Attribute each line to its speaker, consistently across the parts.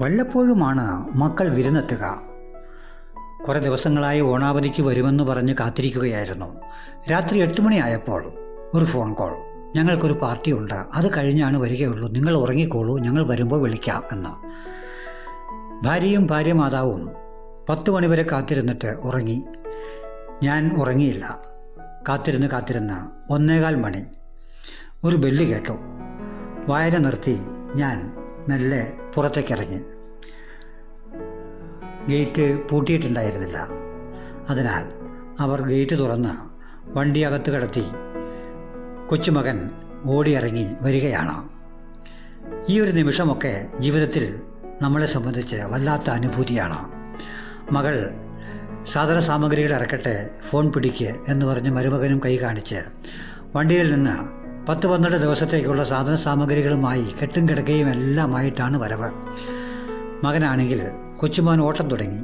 Speaker 1: വല്ലപ്പോഴുമാണ് മക്കൾ വിരുന്നെത്തുക. കുറേ ദിവസങ്ങളായി ഓണാവധിക്ക് വരുമെന്ന് പറഞ്ഞ് കാത്തിരിക്കുകയായിരുന്നു. രാത്രി എട്ട് മണിയായപ്പോൾ ഒരു ഫോൺ കോൾ. ഞങ്ങൾക്കൊരു പാർട്ടിയുണ്ട് അത് കഴിഞ്ഞാണ് വരികയുള്ളൂ. നിങ്ങൾ ഉറങ്ങിക്കോളൂ. ഞങ്ങൾ വരുമ്പോൾ വിളിക്കാം എന്ന്. ഭാര്യയും ഭാര്യമാതാവും പത്ത് മണിവരെ കാത്തിരുന്നിട്ട് ഉറങ്ങി. ഞാൻ ഉറങ്ങിയില്ല. കാത്തിരുന്ന് കാത്തിരുന്ന് ഒന്നേകാൽ മണി. ഒരു ബെല്ല് കേട്ടു. വായന നിർത്തി ഞാൻ മെല്ലെ പുറത്തേക്കിറങ്ങി. ഗേറ്റ് പൂട്ടിയിട്ടുണ്ടായിരുന്നില്ല. അതിനാൽ അവർ ഗേറ്റ് തുറന്ന് വണ്ടി അകത്ത് കടത്തി കൊച്ചുമകൻ ഓടിയിറങ്ങി വരികയാണ്. ഈ ഒരു നിമിഷമൊക്കെ ജീവിതത്തിൽ നമ്മളെ സംബന്ധിച്ച് വല്ലാത്ത അനുഭൂതിയാണ്. മകൾ സാധന സാമഗ്രികൾ ഇറക്കട്ടെ ഫോൺ പിടിക്ക് എന്ന് പറഞ്ഞ് മരുമകനും കൈ കാണിച്ച് വണ്ടിയിൽ നിന്ന് പത്ത് പന്ത്രണ്ട് ദിവസത്തേക്കുള്ള സാധന സാമഗ്രികളുമായി കെട്ടും കിടക്കുകയും എല്ലാമായിട്ടാണ് വരവ്. മകനാണെങ്കിൽ കൊച്ചുമോൻ ഓട്ടം തുടങ്ങി.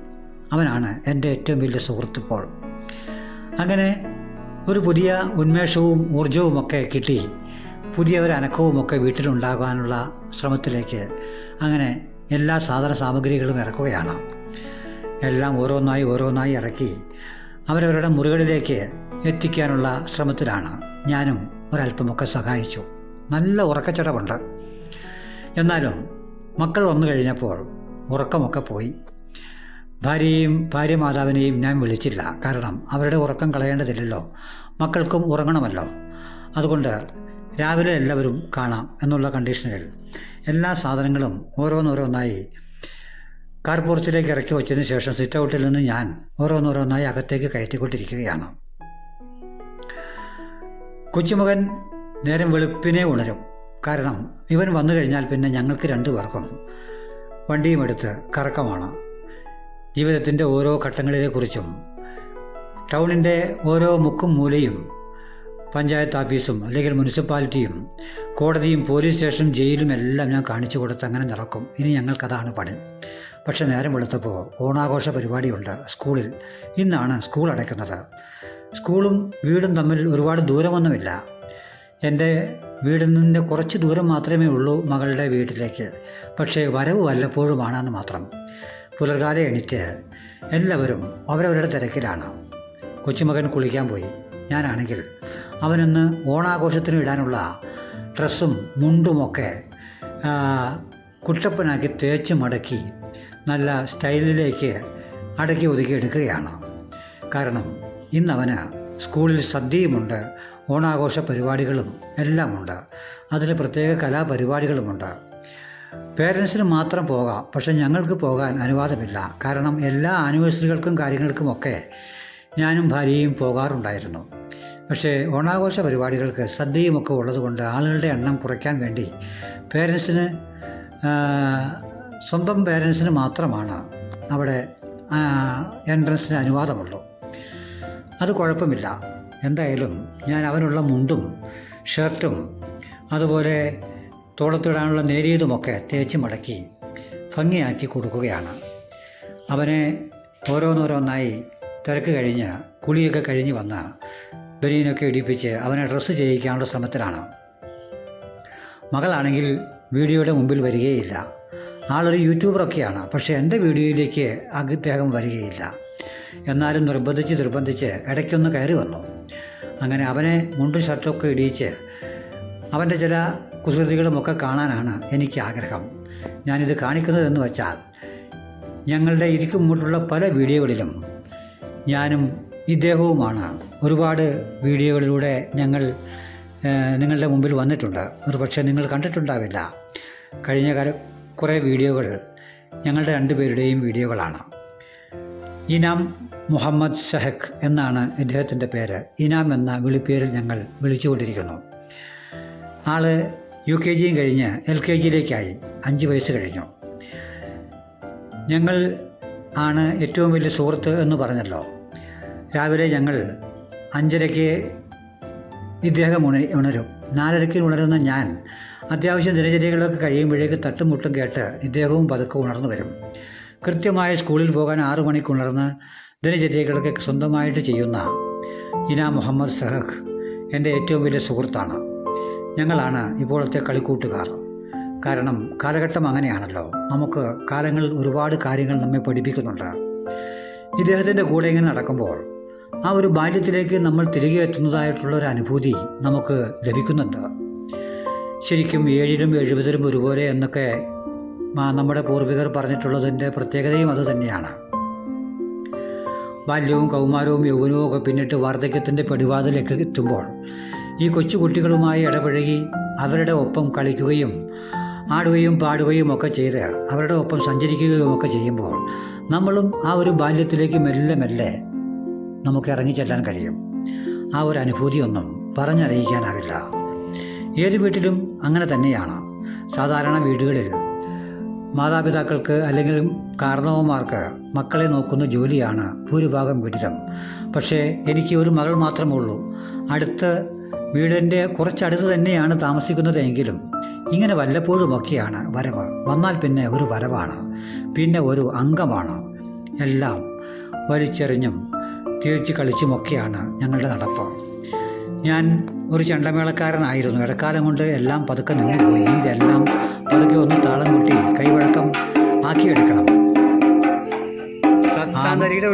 Speaker 1: അവനാണ് എന്റെ ഏറ്റവും വലിയ സുഹൃത്തിപ്പോൾ അങ്ങനെ ഒരു പുതിയ ഉന്മേഷവും ഊർജവുമൊക്കെ കിട്ടി. പുതിയ ഒരു അനക്കവുമൊക്കെ വീട്ടിലുണ്ടാകാനുള്ള ശ്രമത്തിലേക്ക് അങ്ങനെ എല്ലാ സാധന സാമഗ്രികളും ഇറക്കുകയാണ്. എല്ലാം ഓരോന്നായി ഓരോന്നായി ഇറക്കി അവരവരുടെ മുറികളിലേക്ക് എത്തിക്കാനുള്ള ശ്രമത്തിലാണ് ഞാനും ഒരല്പമൊക്കെ സഹായിച്ചു. നല്ല ഉറക്കച്ചടവുണ്ട്. എന്നാലും മക്കൾ വന്നു കഴിഞ്ഞപ്പോൾ ഉറക്കമൊക്കെ പോയി. ഭാര്യയും ഭാര്യ മാതാവിനെയും ഞാൻ വിളിച്ചില്ല. കാരണം അവരുടെ ഉറക്കം കളയേണ്ടതില്ലല്ലോ. മക്കൾക്കും ഉറങ്ങണമല്ലോ. അതുകൊണ്ട് രാവിലെ എല്ലാവരും കാണാം എന്നുള്ള കണ്ടീഷനിൽ എല്ലാ സാധനങ്ങളും ഓരോന്നോരോന്നായി കാർപോർച്ചിലേക്ക് ഇറക്കി വച്ചതിന് ശേഷം സിറ്റ് ഔട്ടിൽ നിന്ന് ഞാൻ ഓരോന്നോരോന്നായി അകത്തേക്ക് കയറ്റിക്കൊണ്ടിരിക്കുകയാണ്. കൊച്ചുമകൻ നേരം വെളുപ്പിനെ ഉണരും. കാരണം ഇവൻ വന്നു കഴിഞ്ഞാൽ പിന്നെ ഞങ്ങൾക്ക് രണ്ടു പേർക്കും വണ്ടിയും എടുത്ത് കറക്കമാണ്. ജീവിതത്തിന്റെ ഓരോ ഘട്ടങ്ങളിലെക്കുറിച്ചും ടൗണിന്റെ ഓരോ മുക്കും മൂലയും പഞ്ചായത്ത് ഓഫീസും അല്ലെങ്കിൽ മുനിസിപ്പാലിറ്റിയും കോടതിയും പോലീസ് സ്റ്റേഷനും ജയിലും എല്ലാം ഞാൻ കാണിച്ചു കൊടുത്ത് അങ്ങനെ നടക്കും. ഇനി ഞങ്ങൾക്കതാണ് പണി. പക്ഷേ നേരം വെളുത്തപ്പോൾ ഓണാഘോഷ പരിപാടിയുണ്ട് സ്കൂളിൽ. ഇന്നാണ് സ്കൂൾ അടയ്ക്കുന്നത്. സ്കൂളും വീടും തമ്മിൽ ഒരുപാട് ദൂരമൊന്നുമില്ല. എന്റെ വീടിൽ നിന്ന് കുറച്ച് ദൂരം മാത്രമേ ഉള്ളൂ മകളുടെ വീട്ടിലേക്ക്. പക്ഷേ വരവ് വല്ലപ്പോഴുമാണെന്ന് മാത്രം. പുലർകാലം എണീറ്റ് എല്ലാവരും അവരവരുടെ തിരക്കിലാണ്. കൊച്ചുമകൻ കുളിക്കാൻ പോയി. ഞാനാണെങ്കിൽ അവനൊന്ന് ഓണാഘോഷത്തിന് ഇടാനുള്ള ഡ്രസ്സും മുണ്ടുമൊക്കെ കുട്ടപ്പനാക്കി തേച്ച് മടക്കി നല്ല സ്റ്റൈലിലേക്ക് അടക്കി ഒതുക്കി എടുക്കുകയാണ്. കാരണം ഇന്നവന് സ്കൂളിൽ സദ്യയുമുണ്ട് ഓണാഘോഷ പരിപാടികളും എല്ലാമുണ്ട്. അതിൽ പ്രത്യേക കലാപരിപാടികളുമുണ്ട്. പേരൻസിന് മാത്രം പോകാം പക്ഷെ ഞങ്ങൾക്ക് പോകാൻ അനുവാദമില്ല. കാരണം എല്ലാ ആനിവേഴ്സറികൾക്കും കാര്യങ്ങൾക്കുമൊക്കെ ഞാനും ഭാര്യയും പോകാറുണ്ടായിരുന്നു. പക്ഷേ ഓണാഘോഷ പരിപാടികൾക്ക് സദ്യയുമൊക്കെ ഉള്ളതുകൊണ്ട് ആളുകളുടെ എണ്ണം കുറയ്ക്കാൻ വേണ്ടി പേരൻസിന് സ്വന്തം പേരൻസിന് മാത്രമാണ് അവിടെ എൻട്രൻസിന് അനുവാദമുള്ളൂ. അത് കുഴപ്പമില്ല. എന്തായാലും ഞാൻ അവനുള്ള മുണ്ടും ഷർട്ടും അതുപോലെ തോളത്തിടാനുള്ള നേരിയതുമൊക്കെ തേച്ച് മടക്കി ഭംഗിയാക്കി കൊടുക്കുകയാണ്. അവനെ ഓരോന്നോരോന്നായി തിരക്ക് കഴിഞ്ഞ് കുളിയൊക്കെ കഴിഞ്ഞ് വന്ന് ബനീനൊക്കെ ഇടിപ്പിച്ച് അവനെ ഡ്രസ്സ് ചെയ്യിക്കാനുള്ള ശ്രമത്തിലാണ്. മകളാണെങ്കിൽ വീഡിയോയുടെ മുമ്പിൽ വരികയില്ല. ആളൊരു യൂട്യൂബറൊക്കെയാണ് പക്ഷേ എന്റെ വീഡിയോയിലേക്ക് അദ്ദേഹം വരികയില്ല. എന്നാലും നിർബന്ധിച്ച് നിർബന്ധിച്ച് ഇടയ്ക്കൊന്ന് കയറി വന്നു. അങ്ങനെ അവനെ മുണ്ടും ഷർട്ടൊക്കെ ഇടിയിച്ച് അവന്റെ ചില കുസൃതികളുമൊക്കെ കാണാനാണ് എനിക്ക് ആഗ്രഹം. ഞാനിത് കാണിക്കുന്നതെന്ന് വെച്ചാൽ ഞങ്ങളുടെ ഇരിക്കും മുമ്പുള്ള പല വീഡിയോകളിലും ഞാനും ഇദ്ദേഹവുമാണ് ഒരുപാട് വീഡിയോകളിലൂടെ ഞങ്ങൾ നിങ്ങളുടെ മുമ്പിൽ വന്നിട്ടുണ്ട്. ഒരു പക്ഷേ നിങ്ങൾ കണ്ടിട്ടുണ്ടാവില്ല. കഴിഞ്ഞ കുറേ വീഡിയോകൾ ഞങ്ങളുടെ രണ്ടുപേരുടെയും വീഡിയോകളാണ്. ഇനാം മുഹമ്മദ് ഷഹഖ് എന്നാണ് ഇദ്ദേഹത്തിന്റെ പേര്. ഇനാം എന്ന വിളിപ്പേരിൽ ഞങ്ങൾ വിളിച്ചുകൊണ്ടിരിക്കുന്നു. ആൾ യു കെ ജിയും കഴിഞ്ഞ് എൽ കെ ജിയിലേക്കായി. അഞ്ച് വയസ്സ് കഴിഞ്ഞു. ഞങ്ങൾ ആണ് ഏറ്റവും വലിയ സുഹൃത്ത് എന്ന് പറഞ്ഞല്ലോ. രാവിലെ ഞങ്ങൾ അഞ്ചരയ്ക്ക് ഇദ്ദേഹം ഉണ ഉണരും. നാലരയ്ക്ക് ഉണരുന്ന ഞാൻ അത്യാവശ്യം ദിനചര്യകളൊക്കെ കഴിയുമ്പോഴേക്ക് തട്ടും മുട്ടും കേട്ട് ഇദ്ദേഹവും പതുക്കെ ഉണർന്നു വരും. കൃത്യമായ സ്കൂളിൽ പോകാൻ ആറു മണിക്ക് ഉണർന്ന് ദിനചര്യകളൊക്കെ സ്വന്തമായിട്ട് ചെയ്യുന്ന ഇന മുഹമ്മദ് സഹഖ് എന്റെ ഏറ്റവും വലിയ സുഹൃത്താണ്. ഞങ്ങളാണ് ഇപ്പോഴത്തെ കളിക്കൂട്ടുകാർ. കാരണം കാലഘട്ടം അങ്ങനെയാണല്ലോ. നമുക്ക് കാലങ്ങളിൽ ഒരുപാട് കാര്യങ്ങൾ നമ്മെ പഠിപ്പിക്കുന്നുണ്ട്. ഇദ്ദേഹത്തിന്റെ കൂടെ ഇങ്ങനെ നടക്കുമ്പോൾ ആ ഒരു ബാല്യത്തിലേക്ക് നമ്മൾ തിരികെ എത്തുന്നതായിട്ടുള്ള ഒരു അനുഭൂതി നമുക്ക് ലഭിക്കുന്നുണ്ട്. ശരിക്കും ഏഴിലും എഴുപതിലും ഒരുപോലെ എന്നൊക്കെ നമ്മുടെ പൂർവികർ പറഞ്ഞിട്ടുള്ളതിന്റെ പ്രത്യേകതയും അത് തന്നെയാണ്. ബാല്യവും കൗമാരവും യൗവനവും ഒക്കെ പിന്നിട്ട് വാർദ്ധക്യത്തിന്റെ പടിവാതിലേക്ക് എത്തുമ്പോൾ ഈ കൊച്ചുകുട്ടികളുമായി ഇടപഴകി അവരുടെ ഒപ്പം കളിക്കുകയും ആടുകയും പാടുകയും ഒക്കെ ചെയ്ത് അവരുടെ ഒപ്പം സഞ്ചരിക്കുകയും ഒക്കെ ചെയ്യുമ്പോൾ നമ്മളും ആ ഒരു ബാല്യത്തിലേക്ക് മെല്ലെ മെല്ലെ നമുക്ക് ഇറങ്ങിച്ചെല്ലാൻ കഴിയും. ആ ഒരു അനുഭൂതിയൊന്നും പറഞ്ഞറിയിക്കാനാവില്ല. ഏത് വീട്ടിലും അങ്ങനെ തന്നെയാണ്. സാധാരണ വീടുകളിൽ മാതാപിതാക്കൾക്ക് അല്ലെങ്കിൽ കാരണവന്മാർക്ക് മക്കളെ നോക്കുന്ന ജോലിയാണ് ഭൂരിഭാഗം വീട്ടിലും. പക്ഷേ എനിക്ക് ഒരു മകൾ മാത്രമേ ഉള്ളൂ. അടുത്ത് വീടിന്റെ കുറച്ചടുത്ത് തന്നെയാണ് താമസിക്കുന്നതെങ്കിലും ഇങ്ങനെ വല്ലപ്പോഴുമൊക്കെയാണ് വരവ്. വന്നാൽ പിന്നെ ഒരു വരവാണ്. പിന്നെ ഒരു അംഗമാണ്. എല്ലാം വലിച്ചെറിഞ്ഞും തിരിച്ച് കളിച്ചുമൊക്കെയാണ് ഞങ്ങളുടെ നടപ്പ്. ഞാൻ ഒരു ചെണ്ടമേളക്കാരനായിരുന്നു. ഇടക്കാലം കൊണ്ട് എല്ലാം പതുക്കെ നിന്നുപോയി ഇതെല്ലാം പതുക്കെ ഒന്ന് താളം കൂട്ടി കൈവഴക്കം ആക്കിയെടുക്കണം.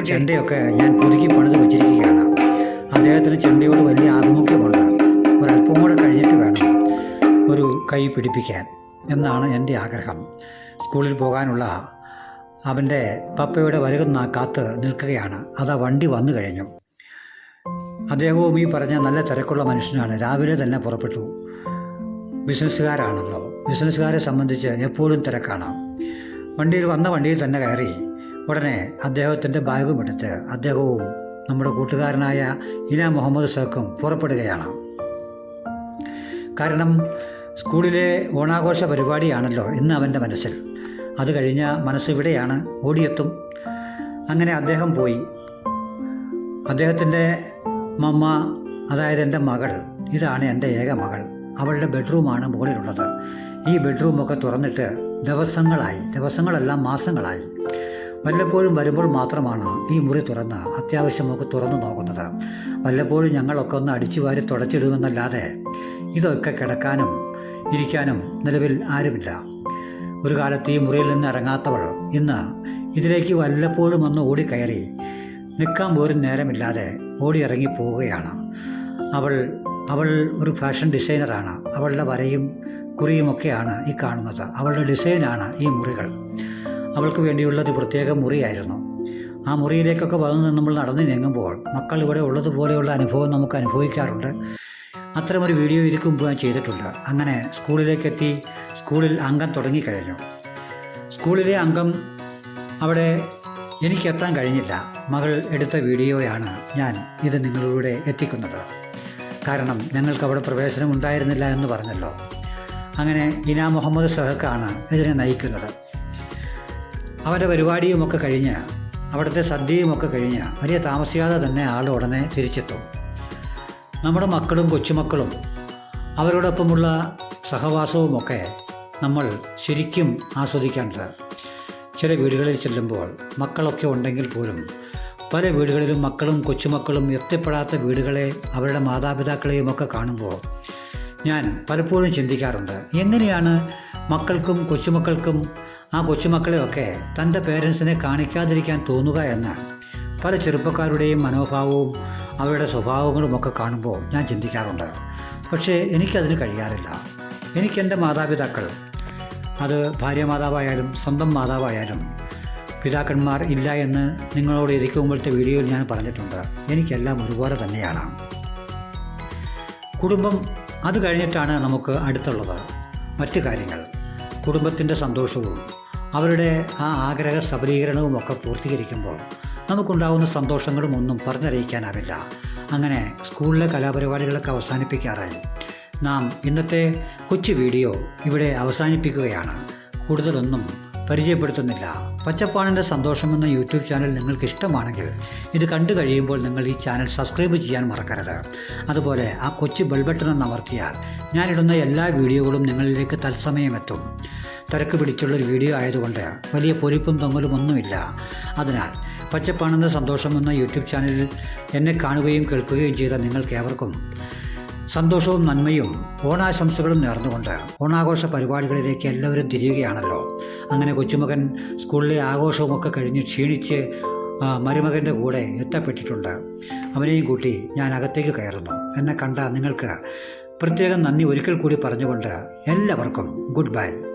Speaker 1: ചെണ്ടയൊക്കെ ഞാൻ പുതുക്കി പണിത് വെച്ചിരിക്കുകയാണ്. അദ്ദേഹത്തിന് ചെണ്ടയോട് വലിയ ആഭിമുഖ്യമുണ്ട്. ഒരല്പം കൂടെ കഴിഞ്ഞിട്ട് വേണം ഒരു കൈ പിടിപ്പിക്കാൻ എന്നാണ് എന്റെ ആഗ്രഹം. സ്കൂളിൽ പോകാനുള്ള അവന്റെ പപ്പയുടെ വരകുന്ന കാത്ത് നിൽക്കുകയാണ്. അതാ വണ്ടി വന്നു കഴിഞ്ഞു. അദ്ദേഹവും ഈ പറഞ്ഞ നല്ല തിരക്കുള്ള മനുഷ്യനാണ്. രാവിലെ തന്നെ പുറപ്പെട്ടു. ബിസിനസ്സുകാരാണല്ലോ. ബിസിനസ്സുകാരെ സംബന്ധിച്ച് എപ്പോഴും തിരക്കാണ്. വണ്ടിയിൽ വന്ന വണ്ടിയിൽ തന്നെ കയറി ഉടനെ അദ്ദേഹത്തിന്റെ ബാഗും എടുത്ത് അദ്ദേഹവും നമ്മുടെ കൂട്ടുകാരനായ ഇന മുഹമ്മദ് സഖും പുറപ്പെടുകയാണ്. കാരണം സ്കൂളിലെ ഓണാഘോഷ പരിപാടിയാണല്ലോ ഇന്ന് അവന്റെ മനസ്സിൽ. അത് കഴിഞ്ഞ മനസ്സ് ഇവിടെയാണ് ഓടിയെത്തും. അങ്ങനെ അദ്ദേഹം പോയി. അദ്ദേഹത്തിന്റെ മമ്മ അതായത് എന്റെ മകൾ ഇതാണ് എന്റെ ഏക മകൾ. അവളുടെ ബെഡ്റൂമാണ് മുകളിലുള്ളത്. ഈ ബെഡ്റൂമൊക്കെ തുറന്നിട്ട് ദിവസങ്ങളായി ദിവസങ്ങളെല്ലാം മാസങ്ങളായി. വല്ലപ്പോഴും വരുമ്പോൾ മാത്രമാണ് ഈ മുറി തുറന്ന് അത്യാവശ്യമൊക്കെ തുറന്നു നോക്കുന്നത്. വല്ലപ്പോഴും ഞങ്ങളൊക്കെ ഒന്ന് അടിച്ചു വാരി തുടച്ചിടുമെന്നല്ലാതെ ഇതൊക്കെ കിടക്കാനും ഇരിക്കാനും നിലവിൽ ആരുമില്ല. ഒരു കാലത്ത് ഈ മുറിയിൽ നിന്ന് ഇറങ്ങാത്തവൾ ഇന്ന് ഇതിലേക്ക് വല്ലപ്പോഴും ഒന്ന് ഓടിക്കയറി നിൽക്കാൻ പോലും നേരമില്ലാതെ ഓടി ഇറങ്ങി പോവുകയാണ്. അവൾ അവൾ ഒരു ഫാഷൻ ഡിസൈനറാണ്. അവളുടെ വരയും കുറിയുമൊക്കെയാണ് ഈ കാണുന്നത്. അവളുടെ ഡിസൈനാണ് ഈ മുറികൾ. അവൾക്ക് വേണ്ടിയുള്ളത് പ്രത്യേക മുറിയായിരുന്നു. ആ മുറിയിലേക്കൊക്കെ വന്ന് നമ്മൾ നടന്നു നീങ്ങുമ്പോൾ മക്കൾ ഇവിടെ ഉള്ളതുപോലെയുള്ള അനുഭവം നമുക്ക് അനുഭവിക്കാറുണ്ട്. അത്തരമൊരു വീഡിയോ ഇതിക്ക് ഞാൻ ചെയ്തിട്ടുണ്ട്. അങ്ങനെ സ്കൂളിലേക്കെത്തി സ്കൂളിൽ അംഗം തുടങ്ങിക്കഴിഞ്ഞു. സ്കൂളിലെ അംഗം അവിടെ എനിക്കെത്താൻ കഴിഞ്ഞില്ല. മകൾ എടുത്ത വീഡിയോയാണ് ഞാൻ ഇത് നിങ്ങളിലൂടെ എത്തിക്കുന്നത്. കാരണം ഞങ്ങൾക്ക് അവിടെ പ്രവേശനം ഉണ്ടായിരുന്നില്ല എന്ന് പറഞ്ഞല്ലോ. അങ്ങനെ ഇന മുഹമ്മദ് സഹക്കാണ് ഇതിനെ നയിക്കുന്നത്. അവരുടെ പരിപാടിയുമൊക്കെ കഴിഞ്ഞ് അവിടുത്തെ സദ്യയുമൊക്കെ കഴിഞ്ഞ് വലിയ താമസിയാതെ തന്നെ ആൾ ഉടനെ തിരിച്ചെത്തും. നമ്മുടെ മക്കളും കൊച്ചുമക്കളും അവരോടൊപ്പമുള്ള സഹവാസവുമൊക്കെ നമ്മൾ ശരിക്കും ആസ്വദിക്കേണ്ടത്. ചില വീടുകളിൽ ചെല്ലുമ്പോൾ മക്കളൊക്കെ ഉണ്ടെങ്കിൽ പോലും പല വീടുകളിലും മക്കളും കൊച്ചുമക്കളും എത്തിപ്പെടാത്ത വീടുകളെ അവരുടെ മാതാപിതാക്കളെയുമൊക്കെ കാണുമ്പോൾ ഞാൻ പലപ്പോഴും ചിന്തിക്കാറുണ്ട് എങ്ങനെയാണ് മക്കൾക്കും കൊച്ചുമക്കൾക്കും ആ കൊച്ചുമക്കളെയൊക്കെ തന്റെ പേരൻസിനെ കാണിക്കാതിരിക്കാൻ തോന്നുക എന്ന് പല ചെറുപ്പക്കാരുടെയും മനോഭാവവും അവരുടെ സ്വഭാവങ്ങളുമൊക്കെ കാണുമ്പോൾ ഞാൻ ചിന്തിക്കാറുണ്ട്. പക്ഷേ എനിക്കതിന് കഴിയാറില്ല. എനിക്കെന്റെ മാതാപിതാക്കൾ അത് ഭാര്യ മാതാവായാലും സ്വന്തം മാതാവായാലും പിതാക്കന്മാർ ഇല്ല എന്ന് നിങ്ങളോട് ഇരിക്കും മുമ്പത്തെ വീഡിയോയിൽ ഞാൻ പറഞ്ഞിട്ടുണ്ട്. എനിക്കെല്ലാം ഒരുപോലെ തന്നെയാണ്. കുടുംബം അത് കഴിഞ്ഞിട്ടാണ് നമുക്ക് അടുത്തുള്ളത് മറ്റു കാര്യങ്ങൾ. കുടുംബത്തിന്റെ സന്തോഷവും അവരുടെ ആ ആഗ്രഹ സബലീകരണവും ഒക്കെ പൂർത്തീകരിക്കുമ്പോൾ നമുക്കുണ്ടാകുന്ന സന്തോഷങ്ങളും ഒന്നും പറഞ്ഞറിയിക്കാനാവില്ല. അങ്ങനെ സ്കൂളിലെ കലാപരിപാടികളൊക്കെ അവസാനിപ്പിക്കാറായി. നാം ഇന്നത്തെ കൊച്ചു വീഡിയോ ഇവിടെ അവസാനിപ്പിക്കുകയാണ്. കൂടുതലൊന്നും പരിചയപ്പെടുത്തുന്നില്ല. പച്ചപ്പാണിന്റെ സന്തോഷം എന്ന യൂട്യൂബ് ചാനൽ നിങ്ങൾക്ക് ഇഷ്ടമാണെങ്കിൽ ഇത് കണ്ടു കഴിയുമ്പോൾ നിങ്ങൾ ഈ ചാനൽ സബ്സ്ക്രൈബ് ചെയ്യാൻ മറക്കരുത്. അതുപോലെ ആ കൊച്ചു ബെൽബട്ടൺ ഒന്ന് അമർത്തിയാൽ ഞാനിടുന്ന എല്ലാ വീഡിയോകളും നിങ്ങളിലേക്ക് തത്സമയം എത്തും തിരക്ക് പിടിച്ചുള്ളൊരു വീഡിയോ ആയതുകൊണ്ട് വലിയ പൊലിപ്പും തൊങ്ങലും ഒന്നുമില്ല. അതിനാൽ പച്ചപ്പാണെന്ന സന്തോഷം എന്ന യൂട്യൂബ് ചാനലിൽ എന്നെ കാണുകയും കേൾക്കുകയും ചെയ്ത നിങ്ങൾക്കേവർക്കും സന്തോഷവും നന്മയും ഓണാശംസകളും നേർന്നുകൊണ്ട് ഓണാഘോഷ പരിപാടികളിലേക്ക് എല്ലാവരും തിരിയുകയാണല്ലോ. അങ്ങനെ കൊച്ചുമകൻ സ്കൂളിലെ ആഘോഷവുമൊക്കെ കഴിഞ്ഞ് ക്ഷീണിച്ച് മരുമകന്റെ കൂടെ എത്തപ്പെട്ടിട്ടുണ്ട്. അവനെയും കൂട്ടി ഞാൻ അകത്തേക്ക് കയറുന്നു. എന്നെ കണ്ട നിങ്ങൾക്ക് പ്രത്യേകം നന്ദി ഒരിക്കൽ കൂടി പറഞ്ഞുകൊണ്ട് എല്ലാവർക്കും ഗുഡ് ബൈ.